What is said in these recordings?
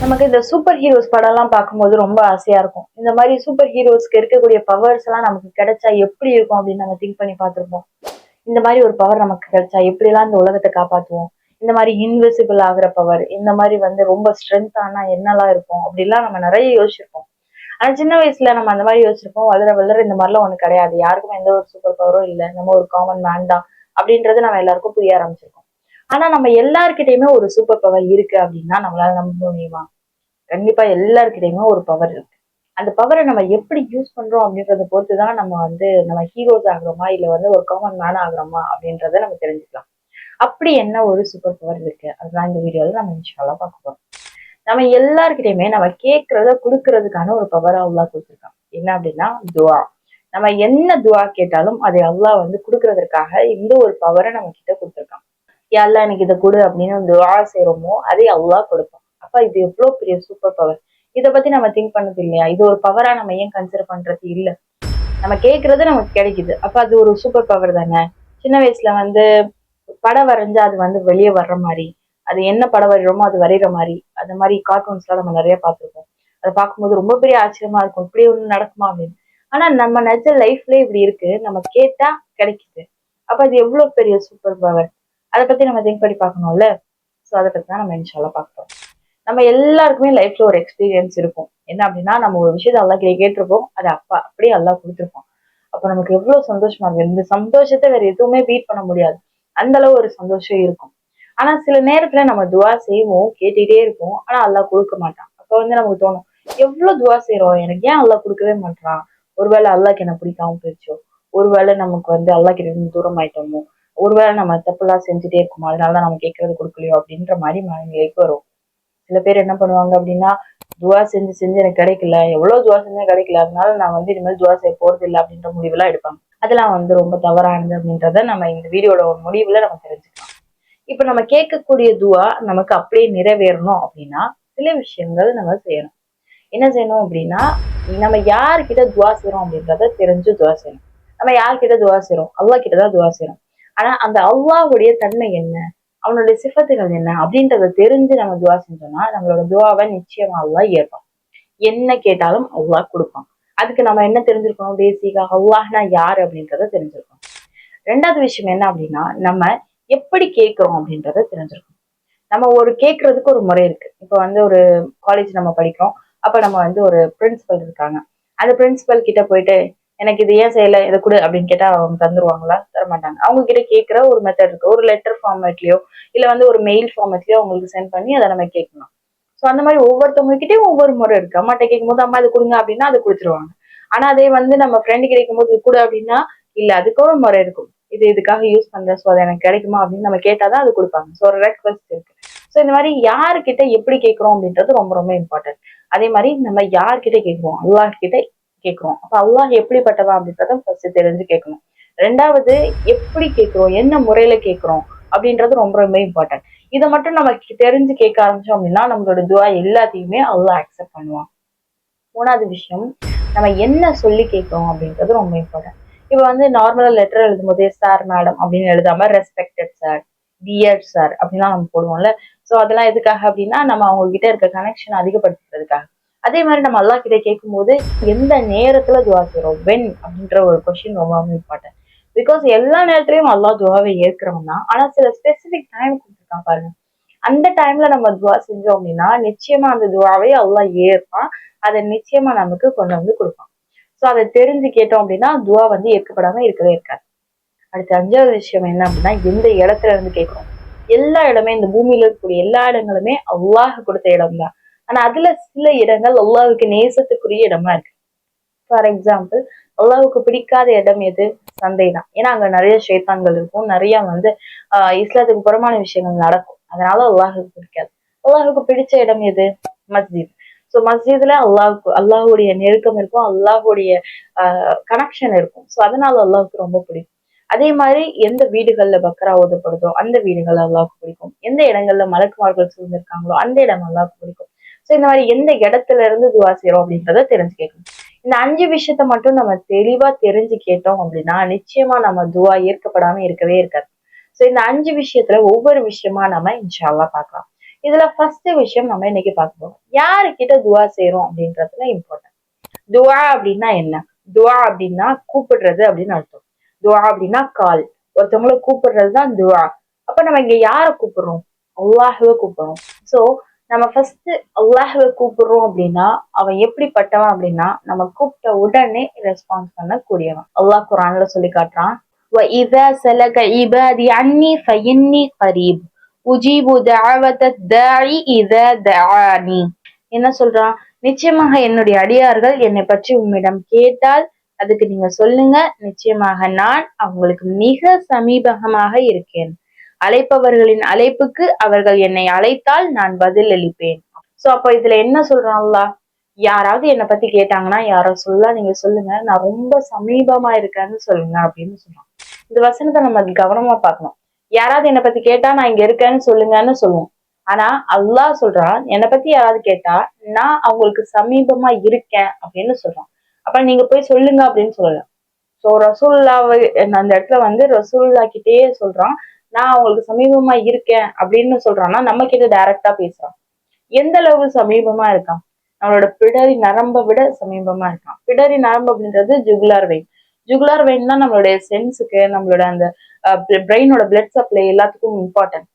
நமக்கு இந்த super heroes படம்லாம் பார்க்கும்போது ரொம்ப ஆசையா இருக்கும். இந்த மாதிரி சூப்பர் ஹீரோஸ்க்கு இருக்கக்கூடிய பவர்ஸ் எல்லாம் நமக்கு கிடைச்சா எப்படி இருக்கும் அப்படின்னு நம்ம திங்க் பண்ணி பார்த்துருப்போம். இந்த மாதிரி ஒரு பவர் நமக்கு கிடைச்சா எப்படிலாம் இந்த உலகத்தை காப்பாற்றுவோம் இந்த மாதிரி இன்விசிபிள் ஆகுற பவர் இந்த மாதிரி வந்து ரொம்ப ஸ்ட்ரென்த் ஆனா என்னெல்லாம் இருக்கும்? அப்படிலாம் நம்ம நிறைய யோசிச்சிருப்போம். ஆனா சின்ன வயசுல நம்ம அந்த மாதிரி யோசிச்சிருப்போம். வளர வளர இந்த மாதிரிலாம் ஒண்ணு கிடையாது. யாருக்கும் எந்த ஒரு சூப்பர் பவரும் இல்லை. நம்ம ஒரு காமன் மேன் தான் அப்படின்றது நம்ம எல்லாருக்கும் புரிய ஆரம்பிச்சிருக்கோம். ஆனா நம்ம எல்லார்கிட்டயுமே ஒரு சூப்பர் பவர் இருக்கு அப்படின்னா நம்மளால நம்ப முடியுமா? கண்டிப்பா எல்லார்கிட்டயுமே ஒரு பவர் இருக்கு. அந்த பவரை நம்ம எப்படி யூஸ் பண்றோம் அப்படின்றத பொறுத்து தான் நம்ம வந்து நம்ம ஹீரோஸ் ஆகுறோமா? இல்ல வந்து ஒரு காமன் மேன் ஆகுறோமா? அப்படின்றத நம்ம தெரிஞ்சுக்கலாம். அப்படி என்ன ஒரு சூப்பர் பவர் இருக்கு? அதுதான் இந்த வீடியோல நம்ம இன்ஷால்லா பார்க்க போறோம். நம்ம எல்லாருக்கிட்டையுமே நம்ம கேட்கறத கொடுக்கறதுக்கான ஒரு பவர் அல்லாஹ் கொடுத்துருக்கான். என்ன அப்படின்னா துவா நம்ம என்ன துவா கேட்டாலும் அதை அல்லாஹ் வந்து கொடுக்கறதுக்காக இந்த ஒரு பவரை நம்ம கிட்ட கொடுத்துருக்கான். யாரெல்லாம் எனக்கு இதை கொடு அப்படின்னு துவா செய்யறோமோ அதை அவ்வளோ கொடுப்பான். அப்ப இது எவ்வளவு பெரிய சூப்பர் பவர் இதை பத்தி நம்ம திங்க் பண்ணது இல்லையா? இது ஒரு பவரா நம்ம ஏன் கன்சிடர் பண்றது இல்ல? நம்ம கேட்கறது நமக்கு கிடைக்குது. அப்ப அது ஒரு சூப்பர் பவர் தானே? சின்ன வயசுல வந்து படம் வரைஞ்சா அது வந்து வெளியே வர்ற மாதிரி. அது என்ன படம் வரைகிறோமோ அது வரைகிற மாதிரி. அந்த மாதிரி கார்ட்டூன்ஸ்லாம் நம்ம நிறைய பார்த்துருக்கோம் அதை பார்க்கும்போது ரொம்ப பெரிய ஆச்சரியமா இருக்கும். இப்படி ஒண்ணு நடக்குமா அப்படின்னு. ஆனா நம்ம நிஜ லைஃப்ல இப்படி இருக்கு. நம்ம கேட்டா கிடைக்குது. அப்ப அது எவ்வளவு பெரிய சூப்பர் பவர் அதை பத்தி நம்ம திங்க் பண்ணி பார்க்கணும்ல. ஸோ அதை பத்தி தான் நம்ம இன்ஷால பார்க்குறோம் நம்ம எல்லாருக்குமே லைஃப்ல ஒரு எக்ஸ்பீரியன்ஸ் இருக்கும். என்ன அப்படின்னா நம்ம ஒரு விஷயத்தை அல்லா கிட்ட கேட்டிருப்போம். அது அப்பா அப்படியே அல்லா கொடுத்துருப்போம் அப்போ நமக்கு எவ்வளோ சந்தோஷமா இருக்கு இந்த சந்தோஷத்தை வேற எதுவுமே பீட் பண்ண முடியாது. அந்த அளவு ஒரு சந்தோஷம் இருக்கும். ஆனா சில நேரத்துல நம்ம துவா செய்வோம் கேட்டுட்டே இருப்போம். ஆனா அல்லாஹ் கொடுக்க மாட்டான். அப்போ வந்து நமக்கு தோணும் எவ்வளவு துவா செய்யறோம் எனக்கு ஏன் அல்லாஹ் கொடுக்கவே மாட்டான் ஒருவேளை அல்லாஹ்க்கு என்ன பிடிக்காம போயிடுச்சோ? ஒருவேளை நமக்கு வந்து அல்லாஹ் கிட்ட இருந்து தூரம் ஆயிட்டோமோ? ஒருவேளை நம்ம தப்புலாம் செஞ்சுட்டே இருக்கோமோ அதனாலதான் நம்ம கேட்கறது கொடுக்கலையோ அப்படின்ற மாதிரி மனநிலைக்கு வரும். சில பேர் என்ன பண்ணுவாங்க அப்படின்னா துவா செஞ்சு செஞ்சு எனக்கு கிடைக்கல எவ்வளவு துவா செஞ்சு கிடைக்கல அதனால நான் வந்து இனிமேல் துவா செய்ய போறது இல்லை அப்படின்ற முடிவுலாம் எடுப்பாங்க. அதெல்லாம் வந்து ரொம்ப தவறானது அப்படின்றத நம்ம இந்த வீடியோட ஒரு முடிவுல நம்ம தெரிஞ்சுக்கலாம். இப்ப நம்ம கேட்கக்கூடிய துவா நமக்கு அப்படியே நிறைவேறணும் அப்படின்னா சில விஷயங்கள் நம்ம செய்யணும். என்ன செய்யணும் அப்படின்னா நம்ம யார்கிட்ட துவா செய்யறோம் அப்படின்றத தெரிஞ்சு துவா செய்யணும். நம்ம யார்கிட்ட துவா செய்யறோம்? அல்லா கிட்ட தான் துவா செய்யறோம். ஆனா அந்த அல்லாஹ்வுடைய தன்மை என்ன? அவனுடைய சிஃபத்துகள் என்ன? அப்படின்றத தெரிஞ்சு நம்ம துவா செஞ்சோம்னா நம்மளோட துவாவை நிச்சயமா அல்லாஹ் ஏற்பான். என்ன கேட்டாலும் அல்லாஹ் கொடுப்பான். அதுக்கு நம்ம என்ன தெரிஞ்சிருக்கணும்? பேசிக்கா அல்லாஹ்னா யார் அப்படின்றத தெரிஞ்சிருக்கோம் ரெண்டாவது விஷயம் என்ன அப்படின்னா நம்ம எப்படி கேட்கிறோம் அப்படின்றத தெரிஞ்சிருக்கோம் நம்ம ஒரு கேட்கறதுக்கு ஒரு முறை இருக்கு. இப்போ வந்து ஒரு காலேஜ் நம்ம படிக்கிறோம். அப்ப நம்ம வந்து ஒரு பிரின்சிபல் இருக்காங்க. அந்த பிரின்சிபல் கிட்ட போயிட்டு எனக்கு இது ஏன் செய்யல? இதை கொடு அப்படின்னு கேட்டா அவங்க தந்துருவாங்களா? தரமாட்டாங்க. அவங்க கிட்ட கேட்கிற ஒரு மெத்தட் இருக்கு. ஒரு லெட்டர் ஃபார்மேட்லயோ இல்ல வந்து ஒரு மெயில் ஃபார்மேட்லயோ அவங்களுக்கு சென்ட் பண்ணி அதை நம்ம கேட்கணும் ஸோ அந்த மாதிரி ஒவ்வொருத்தவங்க கிட்டேயும் ஒவ்வொரு முறை இருக்கு. அம்மாட்ட கேட்கும்போது அம்மா இது கொடுங்க அப்படின்னா அது கொடுத்துருவாங்க. ஆனா அதே வந்து நம்ம ஃப்ரெண்டு கிடைக்கும் போது இது கொடு அப்படின்னா இல்ல அதுக்கும் ஒரு முறை இருக்கும். இது இதுக்காக யூஸ் பண்றேன் ஸோ அது எனக்கு கிடைக்குமா? அப்படின்னு நம்ம கேட்டாதான் அது கொடுப்பாங்க. ஸோ ஒரு ரெக்வஸ்ட் இருக்கு. ஸோ இந்த மாதிரி யாருக்கிட்ட எப்படி கேட்குறோம் அப்படின்றது ரொம்ப ரொம்ப இம்பார்ட்டன்ட் அதே மாதிரி நம்ம யார்கிட்ட கேட்குறோம் அல்லாஹ் கிட்ட கேட்குறோம் அப்ப அல்லாஹ் எப்படிப்பட்டவா அப்படின்றத ஃபர்ஸ்ட் தெரிஞ்சு கேட்கணும் ரெண்டாவது எப்படி கேட்குறோம் என்ன முறையில கேட்குறோம் அப்படின்றது ரொம்ப ரொம்ப இம்பார்ட்டன்ட் இதை மட்டும் நம்ம தெரிஞ்சு கேட்க ஆரம்பிச்சோம் அப்படின்னா நம்மளோட துவா எல்லாத்தையுமே அல்லாஹ் அக்செப்ட் பண்ணுவான். மூணாவது விஷயம் நம்ம என்ன சொல்லி கேட்கிறோம் அப்படின்றது ரொம்ப இம்பார்ட்டன்ட் இப்போ வந்து நார்மலாக லெட்டர் எழுதும் போதே சார் மேடம் அப்படின்னு எழுதாம ரெஸ்பெக்டட் சார் டியர் சார் அப்படின்லாம் நம்ம போடுவோம்ல. ஸோ அதெல்லாம் எதுக்காக அப்படின்னா நம்ம அவங்க கிட்ட இருக்க கனெக்ஷன் அதிகப்படுத்துறதுக்காக அதே மாதிரி நம்ம அல்லா கிட்ட கேட்கும்போது எந்த நேரத்துல துவா செய்யறோம் வென் அப்படின்ற ஒரு கொஸ்டின் ரொம்ப ரொம்ப இம்பார்ட்டன்ட் பிகாஸ் எல்லா நேரத்துலயும் அல்லா துவாவை ஏற்கிறோம் தான். ஆனா சில ஸ்பெசிபிக் டைம் கொடுத்துருக்கான் பாருங்க. அந்த டைம்ல நம்ம துவா செஞ்சோம் அப்படின்னா நிச்சயமா அந்த துவாவை அல்லா ஏற்பான். அதை நிச்சயமா நமக்கு கொண்டு வந்து கொடுப்பான். ஸோ அதை தெரிஞ்சு கேட்டோம் அப்படின்னா துவா வந்து ஏற்கப்படாம இருக்கவே இருக்காது. அடுத்த அஞ்சாவது விஷயம் என்ன அப்படின்னா எந்த இடத்துல இருந்து கேட்கிறோம் எல்லா இடமே இந்த பூமியில இருக்கக்கூடிய எல்லா இடங்களுமே அல்லாஹ் கொடுத்த இடம் தான் ஆனா அதுல சில இடங்கள் அல்லாவுக்கு நேசத்துக்குரிய இடமா இருக்கு. ஃபார் எக்ஸாம்பிள் அல்லாவுக்கு பிடிக்காத இடம் எது? சந்தை தான் ஏன்னா அங்க நிறைய சேத்தான்கள் இருக்கும். நிறைய வந்து ஆஹ் இஸ்லாத்துக்கு புறமான விஷயங்கள் நடக்கும். அதனால அல்லாஹுக்கு பிடிக்காது. அல்லாஹுக்கு பிடிச்ச இடம் எது? மஸ்ஜித். ஸோ மஸ்ஜித்ல அல்லாஹுக்கு அல்லாஹுடைய நெருக்கம் இருக்கும். அல்லாஹுடைய கனெக்ஷன் இருக்கும். ஸோ அதனால அல்லாஹுக்கு ரொம்ப பிடிக்கும். அதே மாதிரி எந்த வீடுகள்ல பக்ரா ஓதப்படுதோ அந்த வீடுகள் அல்லாவுக்கு பிடிக்கும். எந்த இடங்கள்ல மலக்குமார்கள் சூழ்ந்திருக்காங்களோ அந்த இடம் அல்லாவுக்கு பிடிக்கும். ஸோ இந்த மாதிரி எந்த இடத்துல இருந்து துவா செய்யறோம் அப்படின்றத தெரிஞ்சு கேட்கணும் இந்த அஞ்சு விஷயத்த மட்டும் நம்ம தெளிவா தெரிஞ்சு கேட்டோம் அப்படின்னா நிச்சயமா நம்ம துவா ஏற்கப்படாம இருக்கவே இருக்காது. ஸோ இந்த அஞ்சு விஷயத்துல ஒவ்வொரு விஷயமா நம்ம இன்ஷால்லா பார்க்கலாம். இதுல ஃபர்ஸ்ட் விஷயம் நம்ம இன்னைக்கு பார்க்க போறோம். யாருக்கிட்ட துவா செய்யறோம் அப்படின்றதுல இம்பார்ட்டன்ட் துவா அப்படின்னா என்ன? துவா அப்படின்னா கூப்பிடுறது அப்படின்னு அர்த்தம். துவா அப்படின்னா கால். ஒருத்தவங்களை கூப்பிடுறது தான் துவா. அப்ப நம்ம இங்க யாரை கூப்பிடுறோம்? அல்லாஹுவை கூப்பிடுறோம். ஸோ நம்ம ஃபர்ஸ்ட் அல்லாஹுவை கூப்பிடுறோம் அப்படின்னா அவன் எப்படிப்பட்டவன் அப்படின்னா நம்ம கூப்பிட்ட உடனே ரெஸ்பான்ஸ் பண்ணக்கூடியவன் அல்லாஹ் குரான்ல சொல்லி காட்டுறான் وَإِذَا سَلَكَ عِبَادِي عَنِّي فَإِنِّي قَرِيبٌ உஜீபு دَعْوَةَ الدَّاعِ إِذَا دَعَانِي என்ன சொல்றான் நிச்சயமாக என்னுடைய அடியார்கள் என்னை பற்றி உம்மிடம் கேட்டால் அதுக்கு நீங்க சொல்லுங்க நிச்சயமாக நான் அவங்களுக்கு மிக சமீபகமாக இருக்கேன் அழைப்பவர்களின் அழைப்புக்கு அவர்கள் என்னை அழைத்தால் நான் பதில் அளிப்பேன். சோ அப்ப இதுல என்ன சொல்றான்ல யாராவது என்னை பத்தி கேட்டாங்கன்னா யாரோ சொல்ல நீங்க சொல்லுங்க. நான் ரொம்ப சமீபமா இருக்கேன்னு சொல்லுங்க அப்படின்னு சொல்றான். இந்த வசனத்தை நம்ம கவனமா பார்க்கணும். யாராவது என்னை பத்தி கேட்டா நான் இங்க இருக்கேன்னு சொல்லுங்கன்னு சொல்லுவோம். ஆனா அல்லாஹ் சொல்றான் என்னை பத்தி யாராவது கேட்டா நான் அவங்களுக்கு சமீபமா இருக்கேன் அப்படின்னு சொல்றான். அப்ப நீங்க போய் சொல்லுங்க அப்படின்னு சொல்லலாம் சோ ரசூல்லாவை அந்த இடத்துல வந்து ரசூல்லா கிட்டேயே சொல்றான். நான் அவங்களுக்கு சமீபமா இருக்கேன் அப்படின்னு சொல்றான்னா நம்ம கிட்ட டைரக்டா பேசுறான். எந்த அளவு சமீபமா இருக்கான்? நம்மளோட பிடரி நரம்பை விட சமீபமா இருக்கான். பிடரி நரம்பு அப்படின்றது ஜுகுலார் வெயின் ஜுகுலார் வெயின் தான் நம்மளுடைய சென்ஸுக்கு நம்மளோட அந்த பிரெயினோட பிளட் சப்ளை எல்லாத்துக்கும் இம்பார்ட்டன்ட்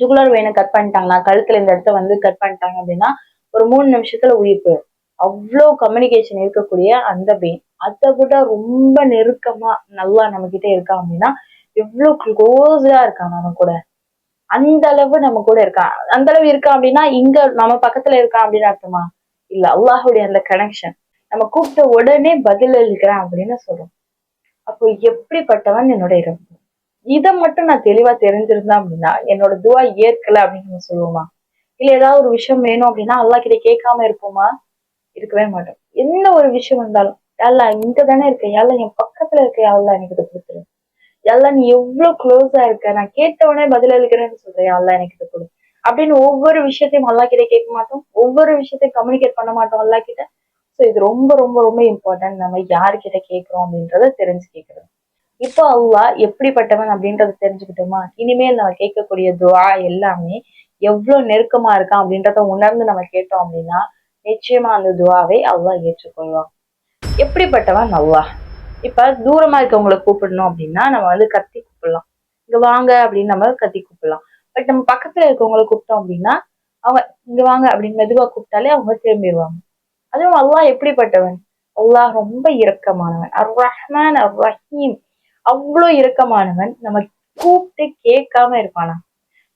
ஜுகுலார் வெயினை கட் பண்ணிட்டாங்கன்னா கழுத்துல இந்த இடத்த வந்து கட் பண்ணிட்டாங்க அப்படின்னா ஒரு மூணு நிமிஷத்துல உயிர் போயிடும். அவ்வளோ கம்யூனிகேஷன் இருக்கக்கூடிய அந்த வெயின் அதை விட ரொம்ப நெருக்கமா நல்லா நம்ம கிட்ட இருக்கான் அப்படின்னா எவ்வளவு க்ளோஸா இருக்கான் நம்ம கூட? அந்த அளவு நம்ம கூட இருக்கான் அந்த அளவு இருக்கான் அப்படின்னா இங்க நம்ம பக்கத்துல இருக்கான் அப்படின்னு அர்த்தமா? இல்ல அல்லாஹுடைய அந்த கனெக்ஷன் நம்ம கூப்பிட்ட உடனே பதில் அளிக்கிறான் அப்படின்னு சொல்றோம். அப்போ எப்படிப்பட்டவன் என்னோட இறப்பு இதை மட்டும் நான் தெளிவா தெரிஞ்சிருந்தேன் அப்படின்னா என்னோட துவா ஏற்கல அப்படின்னு நம்ம சொல்லுவோமா? இல்ல ஏதாவது ஒரு விஷயம் வேணும் அப்படின்னா அல்லா கிட்ட கேட்காம இருப்போமா? இருக்கவே மாட்டோம். என்ன ஒரு விஷயம் இருந்தாலும் யாழ்லா இங்க தானே இருக்க? யாழ்லா என் பக்கத்துல இருக்க? யாழ்லா எனக்கு இதை கொடுத்துரு. எல்லாம் நீ எவ்வளவு க்ளோஸா இருக்க? நான் கேட்ட உடனே பதில் அளிக்கிறேன்னு சொல்றேன் எல்லாம் எனக்கு இதை கொடு. அப்படின்னு ஒவ்வொரு விஷயத்தையும் அல்லா கிட்ட கேட்க மாட்டோம். ஒவ்வொரு விஷயத்தையும் கம்யூனிகேட் பண்ண மாட்டோம் அல்லா கிட்ட. ஸோ இது ரொம்ப ரொம்ப ரொம்ப இம்பார்ட்டன்ட் நம்ம யார்கிட்ட கேட்குறோம் அப்படின்றத தெரிஞ்சு கேட்கறது. இப்போ அல்லா எப்படிப்பட்டவன் அப்படின்றத தெரிஞ்சுக்கிட்டோமா? இனிமேல் நம்ம கேட்கக்கூடிய துவா எல்லாமே எவ்வளவு நெருக்கமா இருக்கான் அப்படின்றத உணர்ந்து நம்ம கேட்டோம் அப்படின்னா நிச்சயமா அந்த துவாவை அல்லாஹ் ஏற்றுக்கொள்வான். எப்படிப்பட்டவன்? அல்லாஹ். இப்ப தூரமா இருக்கவங்களை கூப்பிடணும் அப்படின்னா நம்ம வந்து கத்தி கூப்பிடலாம். இங்க வாங்க அப்படின்னு நம்ம கத்தி கூப்பிடலாம். பட் நம்ம பக்கத்துல இருக்கவங்களை கூப்பிட்டோம் அப்படின்னா அவங்க இங்க வாங்க அப்படின்னு மெதுவா கூப்பிட்டாலே அவங்க திரும்பிடுவாங்க. அதுவும் அல்லாஹ் எப்படிப்பட்டவன்? அல்லாஹ் ரொம்ப இரக்கமானவன். அர் ரஹ்மான் அர் ரஹீம் அவ்வளோ இரக்கமானவன். நம்ம கூப்பிட்டு கேட்காம இருப்பானா?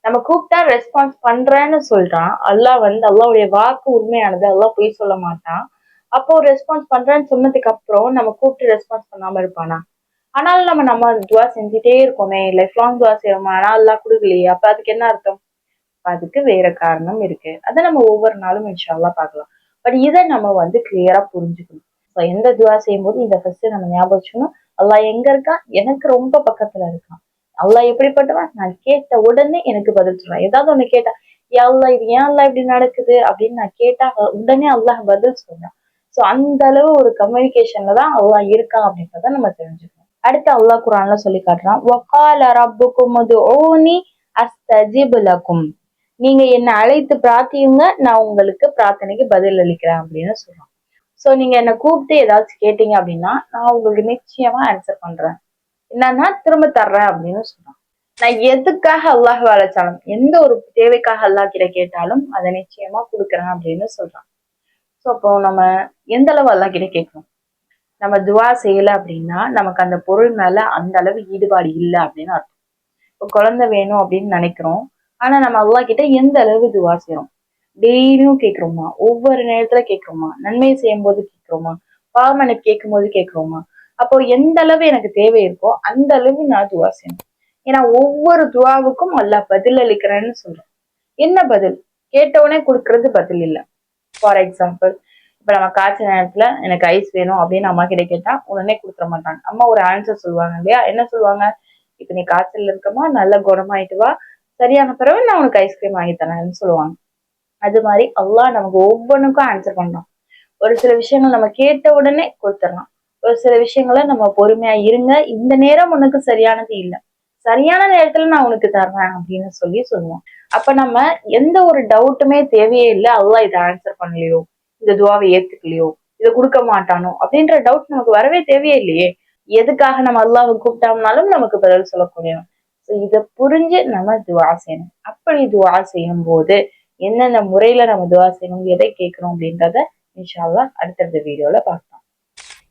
நம்ம கூப்பிட்டா ரெஸ்பான்ஸ் பண்றேன்னு சொல்றான். அல்லாஹ் வந்து அல்லாவுடைய வாக்கு உண்மையானது. அல்லாஹ் பொய் சொல்ல மாட்டான். அப்போ ரெஸ்பான்ஸ் பண்றேன்னு சொன்னதுக்கு அப்புறம் நம்ம கூப்பிட்டு ரெஸ்பான்ஸ் பண்ணாம இருப்பானா? ஆனாலும் நம்ம நம்ம துவா செஞ்சுட்டே இருக்கோமே. லைஃப் லாங் துவா செய்யறோமா ஆனால் எல்லாம் கொடுக்கலையே. அப்ப அதுக்கு என்ன அர்த்தம்? அதுக்கு வேற காரணம் இருக்கு. அதை நம்ம ஒவ்வொரு நாளும் இன்ஷால்லா பார்க்கலாம். பட் இதை நம்ம வந்து கிளியரா புரிஞ்சுக்கணும். ஸோ எந்த துவா செய்யும் போது இந்த ஃபர்ஸ்ட் நம்ம ஞாபகம் வச்சுக்கணும். அல்லாஹ் எங்க இருக்கான்? எனக்கு ரொம்ப பக்கத்துல இருக்கான். அல்லா எப்படிப்பட்டவன்? நான் கேட்ட உடனே எனக்கு பதில் சொல்றான். ஏதாவது ஒண்ணு கேட்டா அல்லா இது ஏன் அல்லா இப்படி நடக்குது? அப்படின்னு நான் கேட்டா உடனே அல்லாஹ் பதில் சொல்றான். சோ அந்த அளவு ஒரு கம்யூனிகேஷன்ல தான் அல்லாஹ் இருக்கான் அப்படின்றத நம்ம தெரிஞ்சுக்கணும். அடுத்து அல்லாஹ் குரான்ல சொல்லி காட்டுறான் வக்கால ரப்புக்கும் ஓனி அஸ்தஜிப் நீங்க என்னை அழைத்து பிரார்த்தியுங்க நான் உங்களுக்கு பிரார்த்தனைக்கு பதில் அளிக்கிறேன் அப்படின்னு சொல்றான். சோ நீங்க என்னை கூப்பிட்டு ஏதாச்சும் கேட்டீங்க அப்படின்னா நான் உங்களுக்கு நிச்சயமா ஆன்சர் பண்றேன். என்னன்னா திரும்ப தர்றேன் அப்படின்னு சொல்றான். நான் எதுக்காக அல்லாஹ் அழைச்சாலும் எந்த ஒரு தேவைக்காக அல்லாஹ் கிட்ட கேட்டாலும் அதை நிச்சயமா கொடுக்குறேன் அப்படின்னு சொல்றான். ஸோ அப்போ நம்ம எந்த அளவு அல்லா கிட்ட கேட்கணும்? நம்ம துவா செய்யலை அப்படின்னா நமக்கு அந்த பொருள் மேல அந்த அளவு ஈடுபாடு இல்லை அப்படின்னு அர்த்தம். இப்போ குழந்தை வேணும் அப்படின்னு நினைக்கிறோம். ஆனா நம்ம அல்லா கிட்ட எந்த அளவு துவா செய்யறோம்? டெய்லியும் கேட்குறோமா? ஒவ்வொரு நேரத்துல கேட்குறோமா? நன்மையை செய்யும் போது கேட்குறோமா? பாவம் எனக்கு கேட்கும் போது கேட்குறோமா? அப்போ எந்த அளவு எனக்கு தேவை இருக்கோ அந்த அளவு நான் துவா செய்யணும். ஏன்னா ஒவ்வொரு துவாவுக்கும் அல்லா பதில் அளிக்கிறேன்னு சொல்றேன். என்ன பதில்? கேட்டவுடனே கொடுக்கறது பதில் இல்லை. ஃபார் எக்ஸாம்பிள் இப்ப நம்ம காய்ச்ச நேரத்துல எனக்கு ஐஸ் வேணும் அப்படின்னு அம்மா கிட்ட கேட்டா உடனே கொடுத்துட மாட்டாங்க. அம்மா ஒரு ஆன்சர் சொல்லுவாங்க இல்லையா என்ன சொல்லுவாங்க? இப்ப நீ காய்ச்சல் இருக்கமா? நல்ல குணமாயிட்டு வா. சரியான பிறகு நான் உனக்கு ஐஸ்கிரீம் வாங்கி தரேன்னு சொல்லுவாங்க. அது மாதிரி அல்லா நமக்கு ஒவ்வொன்றுக்கும் ஆன்சர் பண்றோம் ஒரு சில விஷயங்கள் நம்ம கேட்ட உடனே கொடுத்துடலாம். ஒரு சில விஷயங்களை நம்ம பொறுமையா இருங்க. இந்த நேரம் உனக்கு சரியானது இல்லை. சரியான நேரத்துல நான் உனக்கு தர்றேன் அப்படின்னு சொல்லி சொல்லுவோம் அப்ப நம்ம எந்த ஒரு டவுட்டுமே தேவையே இல்லை. அல்லாஹ் இதை ஆன்சர் பண்ணலையோ இந்த துவாவை ஏத்துக்கலையோ இதை கொடுக்க மாட்டானோ அப்படின்ற டவுட் நமக்கு வரவே தேவையே இல்லையே. எதுக்காக நம்ம அல்லாவை கூப்பிட்டோம்னாலும் நமக்கு பதில் சொல்லக்கூடியவன் ஸோ இதை புரிஞ்சு நம்ம துவா செய்யணும். அப்படி துவா செய்யும் போது என்னென்ன முறையில நம்ம துவா செய்யணும் எதை கேட்கணும் அப்படின்றத இன்ஷால்லா அடுத்தடுத்த வீடியோல பார்க்கலாம்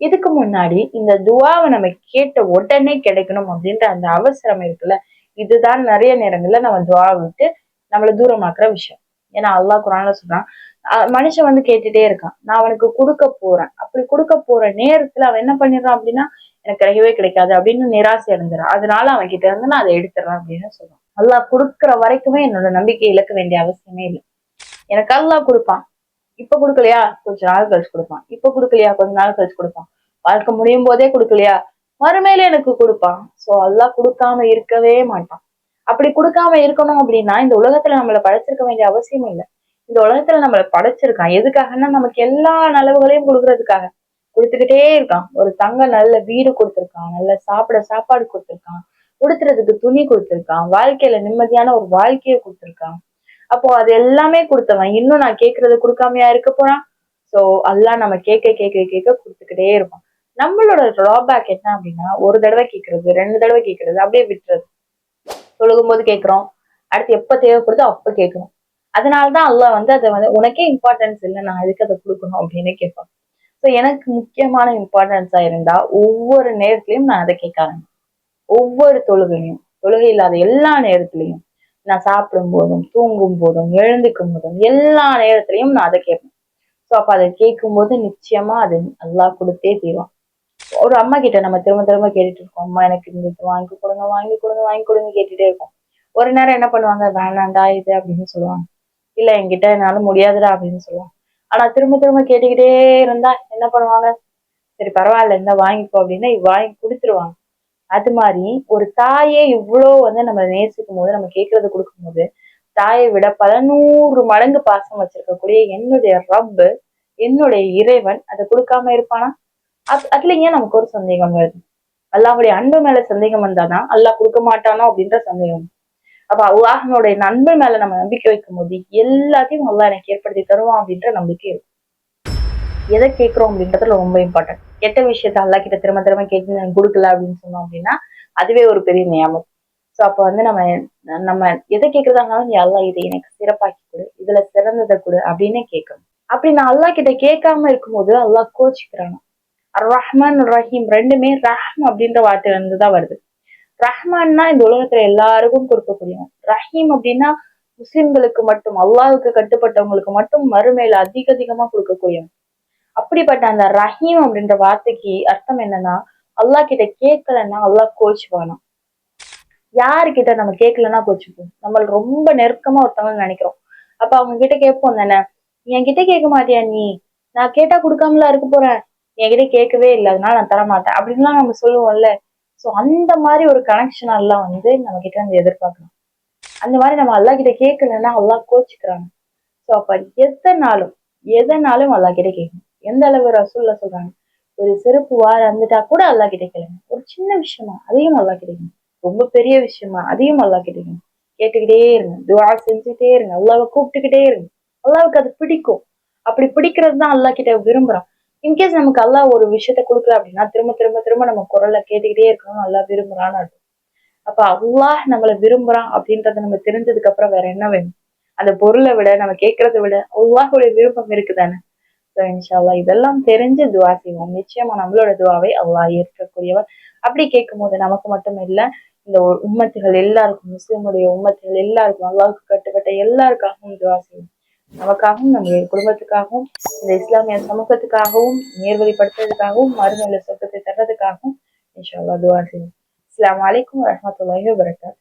இதுக்கு முன்னாடி இந்த துவாவை நம்ம கேட்ட உடனே கிடைக்கணும் அப்படின்ற அந்த அவசரம் இருக்குல்ல இதுதான் நிறைய நேரங்கள்ல நம்ம துவா விட்டு நம்மளை தூரமாக்குற விஷயம். ஏன்னா அல்லாஹ் குரான்ல சொல்றான் அஹ் மனுஷன் வந்து கேட்டுட்டே இருக்கான். நான் அவனுக்கு கொடுக்க போறேன். அப்படி கொடுக்க போற நேரத்துல அவன் என்ன பண்ணிடுறான் அப்படின்னா எனக்கு கிடைக்கவே கிடைக்காது அப்படின்னு நிராசை அடைஞ்சிடான் அதனால அவன் கிட்ட இருந்து நான் அதை எடுத்துறேன் அப்படின்னு சொல்றான். அல்லாஹ் கொடுக்குற வரைக்குமே என்னோட நம்பிக்கை இழக்க வேண்டிய அவசியமே இல்லை. எனக்கு அல்லாஹ் கொடுப்பான். இப்ப கொடுக்கலையா? கொஞ்ச நாள் கழிச்சு கொடுப்பான். இப்ப கொடுக்கலையா? கொஞ்ச நாள் கழிச்சு கொடுப்பான். வாழ்க்கை முடியும் போதே கொடுக்கலையா? மறுமையில எனக்கு கொடுப்பான். சோ அல்லாஹ் கொடுக்காம இருக்கவே மாட்டான். அப்படி கொடுக்காம இருக்கணும் அப்படின்னா இந்த உலகத்துல நம்மள படைச்சிருக்க வேண்டிய அவசியம் இல்லை. இந்த உலகத்துல நம்மள படைச்சிருக்கான். எதுக்காகன்னா நமக்கு எல்லா நலவுகளையும் கொடுக்கறதுக்காக. கொடுத்துக்கிட்டே இருக்கான். ஒரு தங்க நல்ல வீடு கொடுத்துருக்கான். நல்ல சாப்பிட சாப்பாடு கொடுத்துருக்கான். உடுத்துறதுக்கு துணி கொடுத்துருக்கான். வாழ்க்கையில நிம்மதியான ஒரு வாழ்க்கையை கொடுத்துருக்கான். அப்போ அது எல்லாமே கொடுத்தவன். இன்னும் நான் கேட்கறது கொடுக்காமையா இருக்க போறான்? சோ எல்லாம் நம்ம கேட்க கேட்க கேட்க கொடுத்துக்கிட்டே இருப்பான். நம்மளோட டிராபேக் என்ன அப்படின்னா ஒரு தடவை கேட்கறது ரெண்டு தடவை கேட்கறது அப்படியே விட்டுறது. தொழுகும் போது கேட்கிறோம் அடுத்து எப்ப தேவைப்படுதோ அப்ப கேட்கணும் அதனாலதான் அல்லாஹ் வந்து அதை வந்து உனக்கே இம்பார்ட்டன்ஸ் இல்லை நான் எதுக்கு அதை கொடுக்கணும் அப்படின்னு கேட்பான். ஸோ எனக்கு முக்கியமான இம்பார்ட்டன்ஸா இருந்தா ஒவ்வொரு நேரத்திலையும் நான் அதை கேட்க ஆரம்பிப்பேன். ஒவ்வொரு தொழுகையும் தொழுகை இல்லாத எல்லா நேரத்திலையும் நான் சாப்பிடும் போதும் தூங்கும் போதும் எழுந்துக்கும் போதும் எல்லா நேரத்திலையும் நான் அதை கேட்பேன். ஸோ அப்ப அதை கேட்கும் போது நிச்சயமா அது நல்லா கொடுத்தே தீரும் ஒரு அம்மா கிட்ட நம்ம திரும்ப திரும்ப கேட்டுட்டு இருக்கோம். அம்மா எனக்கு இந்த இது வாங்கி கொடுங்க வாங்கி கொடுங்க வாங்கி கொடுங்க கேட்டுட்டே இருக்கோம் ஒரு நேரம் என்ன பண்ணுவாங்க? வேணாண்டா இது அப்படின்னு சொல்லுவாங்க. இல்ல என்கிட்ட என்னால முடியாதுடா அப்படின்னு சொல்லுவாங்க. ஆனா திரும்ப திரும்ப கேட்டுக்கிட்டே இருந்தா என்ன பண்ணுவாங்க? சரி பரவாயில்ல என்ன வாங்கிக்கோ அப்படின்னா வாங்கி கொடுத்துருவாங்க. அது மாதிரி ஒரு தாயே இவ்வளோ வந்து நம்ம நேசிக்கும் போது நம்ம கேட்கறது கொடுக்கும் போது தாயை விட பல நூறு மடங்கு பாசம் வச்சிருக்கக்கூடிய என்னுடைய ரப்பு என்னுடைய இறைவன் அதை கொடுக்காம இருப்பானா? அதுல ஏன் நமக்கு ஒரு சந்தேகம் வருது? அல்லாஹுடைய அன்பு மேல சந்தேகம் வந்தாதான் அல்லாஹ் கொடுக்க மாட்டானோ அப்படின்ற சந்தேகம் அப்ப அல்லாஹனுடைய அன்பு மேல நம்ம நம்பிக்கை வைக்கும் போது எல்லாத்தையும் அல்லாஹ் எனக்கு ஏற்படுத்தி தருவான் அப்படின்ற நம்பிக்கை இருக்கும் எதை கேட்கிறோம் அப்படின்றதுல ரொம்ப இம்பார்ட்டன்ட் கெட்ட விஷயத்த அல்லா கிட்ட திரும்ப திரும்ப கேட்டு எனக்கு கொடுக்கல அப்படின்னு சொன்னோம் அப்படின்னா அதுவே ஒரு பெரிய நியமம் ஸோ அப்போ வந்து நம்ம நம்ம எதை கேட்கறதா இருந்தாலும் அல்லா இதை எனக்கு சிறப்பாக்கி கொடு இதுல சிறந்ததை கொடு அப்படின்னு கேட்கணும். அப்படி நான் அல்லா கிட்ட கேட்காம இருக்கும்போது அல்லாஹ் கோச்சிக்கிறாங்க ரஹ்மான் ரஹீம் ரெண்டுமே ரஹ்ம் அப்படின்ற வார்த்தையில இருந்து தான் வருது. ரஹ்மான்னா இந்த உலகத்துல எல்லாருக்கும் கொடுக்கக்கூடியவன். ரஹீம் அப்படின்னா முஸ்லிம்களுக்கு மட்டும் அல்லாஹுக்கு கட்டுப்பட்டவங்களுக்கு மட்டும் மறுமையில அதிக அதிகமா கொடுக்கக்கூடியவன். அப்படிப்பட்ட அந்த ரஹீம் அப்படின்ற வார்த்தைக்கு அர்த்தம் என்னன்னா அல்லாஹ் கிட்ட கேட்கலன்னா அல்லாஹ் கோச்சுவானா யாருக்கிட்ட நம்ம கேட்கலன்னா கோச்சுப்போம் நம்மள ரொம்ப நெருக்கமா ஒருத்தவங்க நினைக்கிறோம். அப்ப அவங்க கிட்ட கேட்போம் தானே? என்கிட்ட கேட்க மாட்டியா நீ? நான் கேட்டா கொடுக்காமலா இருக்க போறேன். என்கிட்ட கேட்கவே இல்லை அதனால நான் தர மாட்டேன் அப்படின்லாம் நம்ம சொல்லுவோம்ல. ஸோ அந்த மாதிரி ஒரு கனெக்ஷன் எல்லாம் வந்து நம்ம கிட்ட வந்து எதிர்பார்க்கணும். அந்த மாதிரி நம்ம அல்லா கிட்ட கேட்கலன்னா அல்லா கோச்சுக்கிறாங்க. ஸோ அப்ப எதனாலும் எதனாலும் அல்லா கிட்ட கேட்கணும். எந்த அளவு ரசூல்ல சொல்றாங்க? ஒரு செருப்பு வார வந்துட்டா கூட அல்லா கிட்ட கேளுங்க. ஒரு சின்ன விஷயமா அதையும் அல்லா கிடைக்கணும் ரொம்ப பெரிய விஷயமா அதையும் அல்லா கிடைக்கணும் கேட்டுக்கிட்டே இருங்க. துவா செஞ்சுட்டே இருங்க. அல்லாவை கூப்பிட்டுக்கிட்டே இருங்க. அல்லாவுக்கு அது பிடிக்கும். அப்படி பிடிக்கிறது தான் அல்லா கிட்ட விரும்புறான். இன்கேஸ் நமக்கு அல்லாஹ் ஒரு விஷயத்த கொடுக்கல அப்படின்னா திரும்ப திரும்ப திரும்ப நம்ம குரல்ல கேட்டுக்கிட்டே இருக்கணும் நல்லா விரும்புறான்னு அர்த்தம். அப்ப அல்லாஹ் நம்மளை விரும்புறான் அப்படின்றத நம்ம தெரிஞ்சதுக்கு அப்புறம் வேற என்ன வேணும்? அந்த பொருளை விட நம்ம கேட்கறத விட அல்லாஹுடைய விருப்பம் இருக்குதானே? ஸோ இன்ஷால்லா இதெல்லாம் தெரிஞ்சு துவா செய்வோம். நிச்சயமா நம்மளோட துவாவை அல்லாஹ் ஏற்கக்கூடியவர். அப்படி கேட்கும் போது நமக்கு மட்டும் இல்லை இந்த உம்மத்துகள் எல்லாருக்கும் முஸ்லிமுடைய உம்மத்துகள் எல்லாருக்கும் அல்லாவுக்கு கட்டுப்பட்ட எல்லாருக்காகவும் துவா செய்வோம். நமக்காகவும் நம்முடைய குடும்பத்துக்காகவும் இந்த இஸ்லாமிய சமூகத்துக்காகவும் நேர்வழிப்படுத்துறதுக்காகவும் மறுமையில சொர்க்கத்தை தர்றதுக்காகவும் இன்ஷால்லா துவா செய்யும் அஸ்லாம் வலைக்கம் வரமத்துல வரகாத்து